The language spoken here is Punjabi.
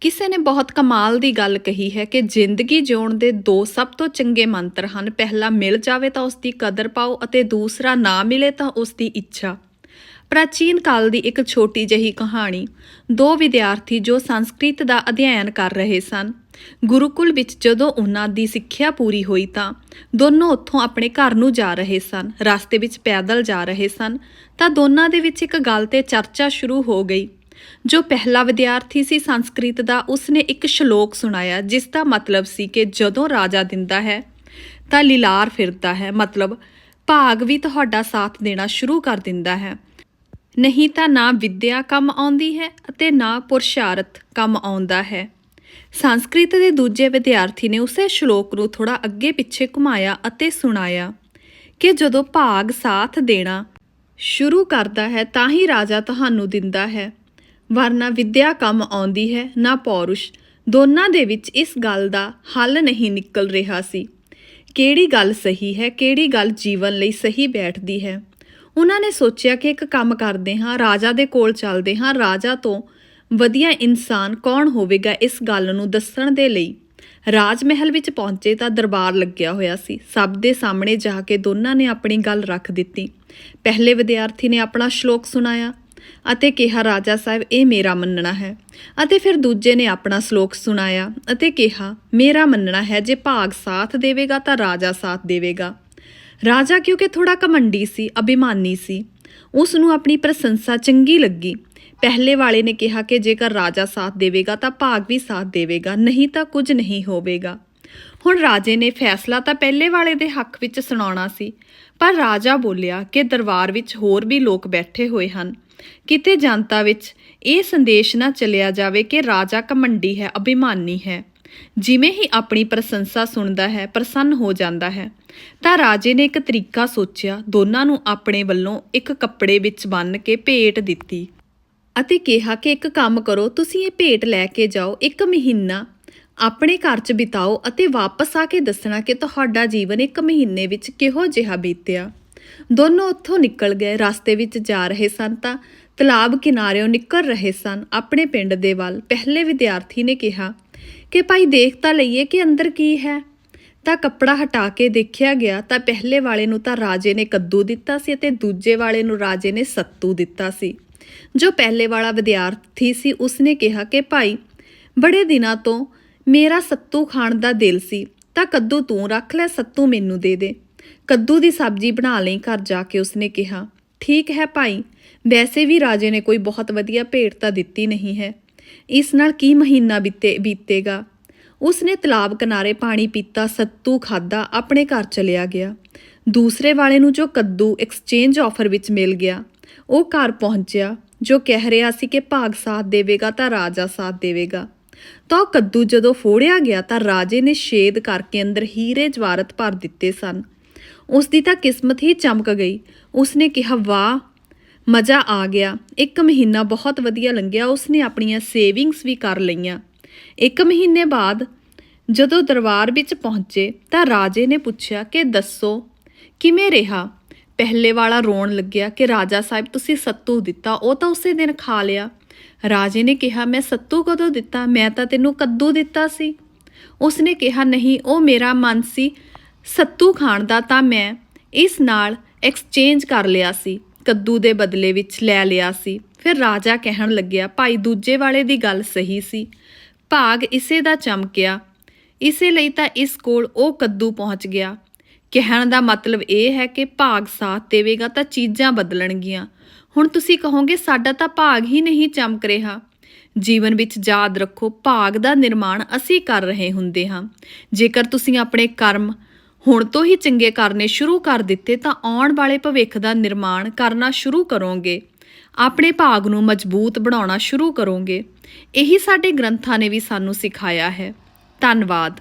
ਕਿਸੇ ਨੇ ਬਹੁਤ ਕਮਾਲ ਦੀ ਗੱਲ ਕਹੀ ਹੈ ਕਿ ਜ਼ਿੰਦਗੀ ਜਿਉਣ ਦੇ ਦੋ ਸਭ ਤੋਂ ਚੰਗੇ ਮੰਤਰ ਹਨ, ਪਹਿਲਾ ਮਿਲ ਜਾਵੇ ਤਾਂ ਉਸ ਦੀ ਕਦਰ ਪਾਓ ਅਤੇ ਦੂਸਰਾ ਨਾ ਮਿਲੇ ਤਾਂ ਉਸ ਦੀ ਇੱਛਾ। ਪ੍ਰਾਚੀਨ ਕਾਲ ਦੀ ਇੱਕ ਛੋਟੀ ਜਿਹੀ ਕਹਾਣੀ, ਦੋ ਵਿਦਿਆਰਥੀ ਜੋ ਸੰਸਕ੍ਰਿਤ ਦਾ ਅਧਿਐਨ ਕਰ ਰਹੇ ਸਨ। ਗੁਰੂਕੁਲ ਵਿੱਚ ਜਦੋਂ ਉਹਨਾਂ ਦੀ ਸਿੱਖਿਆ ਪੂਰੀ ਹੋਈ ਤਾਂ ਦੋਨੋਂ ਉੱਥੋਂ ਆਪਣੇ ਘਰ ਨੂੰ ਜਾ ਰਹੇ ਸਨ, ਰਸਤੇ ਵਿੱਚ ਪੈਦਲ ਜਾ ਰਹੇ ਸਨ। ਤਾਂ ਦੋਨਾਂ ਦੇ ਵਿੱਚ ਇੱਕ ਗੱਲ ਤੇ ਚਰਚਾ ਸ਼ੁਰੂ ਹੋ ਗਈ। ਜੋ ਪਹਿਲਾ ਵਿਦਿਆਰਥੀ ਸੀ ਸੰਸਕ੍ਰਿਤ ਦਾ, ਉਸਨੇ ਇੱਕ ਸ਼ਲੋਕ ਸੁਣਾਇਆ, ਜਿਸ ਦਾ ਮਤਲਬ ਸੀ ਕਿ ਜਦੋਂ ਰਾਜਾ ਦਿੰਦਾ ਹੈ ਤਾਂ ਲਿਲਾਰ ਫਿਰਦਾ ਹੈ। ਮਤਲਬ, ਭਾਗ ਵੀ ਤੁਹਾਡਾ ਸਾਥ ਦੇਣਾ ਸ਼ੁਰੂ ਕਰ ਦਿੰਦਾ ਹੈ। ਨਹੀਂ ਤਾਂ ਨਾ ਵਿਦਿਆ ਕੰਮ ਆਉਂਦੀ ਹੈ ਅਤੇ ਨਾ ਪੁਰਸ਼ਾਰਥ ਕੰਮ ਆਉਂਦਾ ਹੈ। ਸੰਸਕ੍ਰਿਤ ਦੇ ਦੂਜੇ ਵਿਦਿਆਰਥੀ ਨੇ ਉਸੇ ਸ਼ਲੋਕ ਨੂੰ ਥੋੜਾ ਅੱਗੇ ਪਿੱਛੇ ਘੁਮਾਇਆ ਅਤੇ ਸੁਣਾਇਆ ਕਿ ਜਦੋਂ ਭਾਗ ਸਾਥ ਦੇਣਾ ਸ਼ੁਰੂ ਕਰਦਾ ਹੈ, ਤਾਂ ਹੀ ਰਾਜਾ ਤੁਹਾਨੂੰ ਦਿੰਦਾ ਹੈ। ਵਰਨਾ ਵਿਦਿਆ ਕੰਮ ਆਉਂਦੀ ਹੈ, ਨਾ ਪੌਰੁਸ਼। ਦੋਨਾਂ ਦੇ ਵਿੱਚ ਇਸ ਗੱਲ ਦਾ ਹੱਲ ਨਹੀਂ ਨਿਕਲ ਰਿਹਾ ਸੀ। ਕਿਹੜੀ ਗੱਲ ਸਹੀ ਹੈ, ਕਿਹੜੀ ਗੱਲ ਜੀਵਨ ਲਈ ਸਹੀ ਬੈਠਦੀ ਹੈ? ਉਹਨਾਂ ਨੇ ਸੋਚਿਆ ਕਿ ਇੱਕ ਕੰਮ ਕਰਦੇ ਹਾਂ, ਰਾਜਾ ਦੇ ਕੋਲ ਚੱਲਦੇ ਹਾਂ, ਰਾਜਾ ਤੋਂ ਵਧੀਆ ਇਨਸਾਨ ਕੌਣ ਹੋਵੇਗਾ ਇਸ ਗੱਲ ਨੂੰ ਦੱਸਣ ਦੇ ਲਈ। ਰਾਜ ਮਹਿਲ ਵਿੱਚ ਪਹੁੰਚੇ ਤਾਂ ਦਰਬਾਰ ਲੱਗਿਆ ਹੋਇਆ ਸੀ। ਸਭ ਦੇ ਸਾਹਮਣੇ ਜਾ ਕੇ ਦੋਨਾਂ ਨੇ ਆਪਣੀ ਗੱਲ ਰੱਖ ਦਿੱਤੀ। ਪਹਿਲੇ ਵਿਦਿਆਰਥੀ ਨੇ ਆਪਣਾ ਸ਼ਲੋਕ ਸੁਣਾਇਆ ਅਤੇ ਕਿਹਾ, ਰਾਜਾ ਸਾਹਿਬ, ਇਹ ਮੇਰਾ ਮੰਨਣਾ ਹੈ। ਅਤੇ ਫਿਰ ਦੂਜੇ ਨੇ ਆਪਣਾ ਸ਼ਲੋਕ ਸੁਣਾਇਆ ਅਤੇ ਕਿਹਾ, ਮੇਰਾ ਮੰਨਣਾ ਹੈ, ਜੇ ਭਾਗ ਸਾਥ ਦੇਵੇਗਾ ਤਾਂ ਰਾਜਾ ਸਾਥ ਦੇਵੇਗਾ। ਰਾਜਾ ਕਿਉਂਕਿ ਥੋੜਾ ਕਮੰਡੀ ਸੀ, ਅਭਿਮਾਨੀ ਸੀ। ਉਸ ਨੂੰ ਆਪਣੀ ਪ੍ਰਸ਼ੰਸਾ ਚੰਗੀ ਲੱਗੀ। ਪਹਿਲੇ ਵਾਲੇ ਨੇ ਕਿਹਾ ਕਿ ਜੇਕਰ ਰਾਜਾ ਸਾਥ ਦੇਵੇਗਾ ਤਾਂ ਭਾਗ ਵੀ ਸਾਥ ਦੇਵੇਗਾ, ਨਹੀਂ ਤਾਂ ਕੁਝ ਨਹੀਂ ਹੋਵੇਗਾ। ਹੁਣ ਰਾਜੇ ਨੇ ਫੈਸਲਾ ਤਾਂ ਪਹਿਲੇ ਵਾਲੇ ਦੇ ਹੱਕ ਵਿੱਚ ਸੁਣਾਉਣਾ ਸੀ, ਪਰ ਰਾਜਾ ਬੋਲਿਆ ਕਿ ਦਰਬਾਰ ਵਿੱਚ ਹੋਰ ਵੀ ਲੋਕ ਬੈਠੇ ਹੋਏ ਹਨ। ਕਿਤੇ ਜਨਤਾ ਵਿੱਚ ਇਹ ਸੰਦੇਸ਼ ਨਾ ਚਲਿਆ ਜਾਵੇ ਕਿ ਰਾਜਾ ਕਮੰਡੀ ਹੈ, ਅਭਿਮਾਨੀ ਹੈ। ਜਿਵੇਂ ਹੀ ਆਪਣੀ ਪ੍ਰਸ਼ੰਸਾ ਸੁਣਦਾ ਹੈ, ਪ੍ਰਸੰਨ ਹੋ ਜਾਂਦਾ ਹੈ। ਤਾਂ ਰਾਜੇ ਨੇ ਇੱਕ ਤਰੀਕਾ ਸੋਚਿਆ। ਦੋਨਾਂ ਨੂੰ ਆਪਣੇ ਵੱਲੋਂ ਇੱਕ ਕੱਪੜੇ ਵਿੱਚ ਬੰਨ੍ਹ ਕੇ ਭੇਟ ਦਿੱਤੀ ਅਤੇ ਕਿਹਾ ਕਿ ਇੱਕ ਕੰਮ ਕਰੋ, ਤੁਸੀਂ ਇਹ ਭੇਟ ਲੈ ਕੇ ਜਾਓ। ਇੱਕ ਮਹੀਨਾ ਆਪਣੇ ਘਰ 'ਚ ਬਿਤਾਓ ਅਤੇ ਵਾਪਸ ਆ ਕੇ ਦੱਸਣਾ ਕਿ ਤੁਹਾਡਾ ਜੀਵਨ ਇੱਕ ਮਹੀਨੇ ਵਿੱਚ ਕਿਹੋ ਜਿਹਾ ਬੀਤਿਆ। ਦੋਨੋਂ ਉੱਥੋਂ ਨਿਕਲ ਗਏ, ਰਸਤੇ ਵਿੱਚ ਜਾ ਰਹੇ ਸਨ ਤਾਂ ਤਲਾਬ ਕਿਨਾਰਿਓਂ ਨਿਕਲ ਰਹੇ ਸਨ ਆਪਣੇ ਪਿੰਡ ਦੇ ਵੱਲ। ਪਹਿਲੇ ਵਿਦਿਆਰਥੀ ਨੇ ਕਿਹਾ, ਕਿ ਭਾਈ ਦੇਖ ਤਾਂ ਲਈਏ ਕਿ ਅੰਦਰ ਕੀ ਹੈ? ਤਾਂ ਕੱਪੜਾ ਹਟਾ ਕੇ ਦੇਖਿਆ ਗਿਆ ਤਾਂ ਪਹਿਲੇ ਵਾਲੇ ਨੂੰ ਤਾਂ ਰਾਜੇ ਨੇ ਕੱਦੂ ਦਿੱਤਾ ਸੀ ਅਤੇ ਦੂਜੇ ਵਾਲੇ ਨੂੰ ਰਾਜੇ ਨੇ ਸੱਤੂ ਦਿੱਤਾ ਸੀ। ਜੋ ਪਹਿਲੇ ਵਾਲਾ ਵਿਦਿਆਰਥੀ ਸੀ, ਉਸਨੇ ਕਿਹਾ ਕਿ ਭਾਈ, ਬੜੇ ਦਿਨਾਂ ਤੋਂ ਮੇਰਾ ਸੱਤੂ ਖਾਣ ਦਾ ਦਿਲ ਸੀ, ਤਾਂ ਕੱਦੂ ਤੂੰ ਰੱਖ ਲੈ, ਸੱਤੂ ਮੈਨੂੰ ਦੇ ਦੇ। ਕੱਦੂ ਦੀ ਸਬਜ਼ੀ ਬਣਾ ਲਈ, ਘਰ ਜਾ ਕੇ ਉਸਨੇ ਕਿਹਾ, ਠੀਕ ਹੈ ਭਾਈ, ਵੈਸੇ ਵੀ ਰਾਜੇ ਨੇ ਕੋਈ ਬਹੁਤ ਵਧੀਆ ਭੇਟ ਤਾਂ ਦਿੱਤੀ ਨਹੀਂ ਹੈ। ਇਸ ਨਾਲ ਕੀ ਮਹੀਨਾ ਬੀਤੇ, ਬੀਤੇਗਾ? ਉਸਨੇ ਤਲਾਬ ਕਿਨਾਰੇ ਪਾਣੀ ਪੀਤਾ, ਸੱਤੂ ਖਾਦਾ ਆਪਣੇ ਘਰ ਚਲਿਆ ਗਿਆ। ਦੂਸਰੇ ਵਾਲੇ ਨੂੰ ਜੋ ਕੱਦੂ ਐਕਸਚੇਂਜ ਆਫਰ ਵਿੱਚ ਮਿਲ ਗਿਆ, ਉਹ ਘਰ ਪਹੁੰਚਿਆ, ਜੋ ਕਹਿ ਰਿਹਾ ਸੀ ਕਿ ਭਾਗ ਸਾਥ ਦੇਵੇਗਾ ਤਾਂ ਰਾਜਾ ਸਾਥ ਦੇਵੇਗਾ। ਤਾਂ ਉਹ ਕੱਦੂ ਜਦੋਂ ਫੋੜਿਆ ਗਿਆ ਤਾਂ ਰਾਜੇ ਨੇ ਛੇਦ ਕਰਕੇ ਅੰਦਰ ਹੀਰੇ ਜਵਾਰਤ ਭਰ ਦਿੱਤੇ ਸਨ। ਉਸ ਦੀ ਤਾਂ ਕਿਸਮਤ ਹੀ ਚਮਕ ਗਈ। ਉਸਨੇ ਕਿਹਾ, ਵਾਹ, ਮਜ਼ਾ ਆ ਗਿਆ। ਇੱਕ ਮਹੀਨਾ ਬਹੁਤ ਵਧੀਆ ਲੰਘਿਆ। ਉਸਨੇ ਆਪਣੀਆਂ ਸੇਵਿੰਗਸ ਵੀ ਕਰ ਲਈਆਂ। ਇੱਕ ਮਹੀਨੇ ਬਾਅਦ ਜਦੋਂ ਦਰਬਾਰ ਵਿੱਚ ਪਹੁੰਚੇ ਤਾਂ ਰਾਜੇ ਨੇ ਪੁੱਛਿਆ ਕਿ ਦੱਸੋ, ਕਿਵੇਂ ਰਿਹਾ? ਪਹਿਲੇ ਵਾਲਾ ਰੋਣ ਲੱਗਿਆ ਕਿ ਰਾਜਾ ਸਾਹਿਬ ਤੁਸੀਂ ਸੱਤੂ ਦਿੱਤਾ, ਉਹ ਤਾਂ ਉਸੇ ਦਿਨ ਖਾ ਲਿਆ। ਰਾਜੇ ਨੇ ਕਿਹਾ, ਮੈਂ ਸੱਤੂ ਕਦੋਂ ਦਿੱਤਾ? ਮੈਂ ਤਾਂ ਤੈਨੂੰ ਕੱਦੂ ਦਿੱਤਾ ਸੀ। ਉਸਨੇ ਕਿਹਾ, ਨਹੀਂ, ਉਹ ਮੇਰਾ ਮਨ ਸੀ। ਸੱਤੂ ਖਾਣ ਦਾ ਤਾਂ ਮੈਂ ਇਸ ਨਾਲ ਐਕਸਚੇਂਜ ਕਰ ਲਿਆ ਸੀ। ਕੱਦੂ ਦੇ ਬਦਲੇ ਵਿੱਚ ਲੈ ਲਿਆ ਸੀ। ਫਿਰ ਰਾਜਾ ਕਹਿਣ ਲੱਗਿਆ, ਭਾਈ, ਦੂਜੇ ਵਾਲੇ ਦੀ ਗੱਲ ਸਹੀ ਸੀ। ਭਾਗ ਇਸੇ ਦਾ ਚਮਕਿਆ। ਇਸੇ ਲਈ ਤਾਂ ਇਸ ਕੋਲ ਉਹ ਕੱਦੂ ਪਹੁੰਚ ਗਿਆ। ਕਹਿਣ ਦਾ ਮਤਲਬ ਇਹ ਹੈ ਕਿ ਭਾਗ ਸਾਥ ਦੇਵੇਗਾ ਤਾਂ ਚੀਜ਼ਾਂ ਬਦਲਣਗੀਆਂ। ਹੁਣ ਤੁਸੀਂ ਕਹੋਗੇ, ਸਾਡਾ ਤਾਂ ਭਾਗ ਹੀ ਨਹੀਂ ਚਮਕ ਰਿਹਾ। ਜੀਵਨ ਵਿੱਚ ਯਾਦ ਰੱਖੋ, ਭਾਗ ਦਾ ਨਿਰਮਾਣ ਅਸੀਂ ਕਰ ਰਹੇ ਹੁੰਦੇ ਹਾਂ। ਜੇਕਰ ਤੁਸੀਂ ਆਪਣੇ ਕਰਮ ਹੁਣ ਤੋਂ ਹੀ ਚੰਗੇ ਕਰਨੇ ਸ਼ੁਰੂ ਕਰ ਦਿੱਤੇ ਤਾਂ ਆਉਣ ਵਾਲੇ ਭਵਿੱਖ ਦਾ ਨਿਰਮਾਣ ਕਰਨਾ ਸ਼ੁਰੂ ਕਰੋਗੇ। ਆਪਣੇ ਭਾਗ ਨੂੰ ਮਜ਼ਬੂਤ ਬਣਾਉਣਾ ਸ਼ੁਰੂ ਕਰੋਗੇ। ਇਹੀ ਸਾਡੇ ਗ੍ਰੰਥਾਂ ਨੇ ਵੀ ਸਾਨੂੰ ਸਿਖਾਇਆ ਹੈ। ਧੰਨਵਾਦ।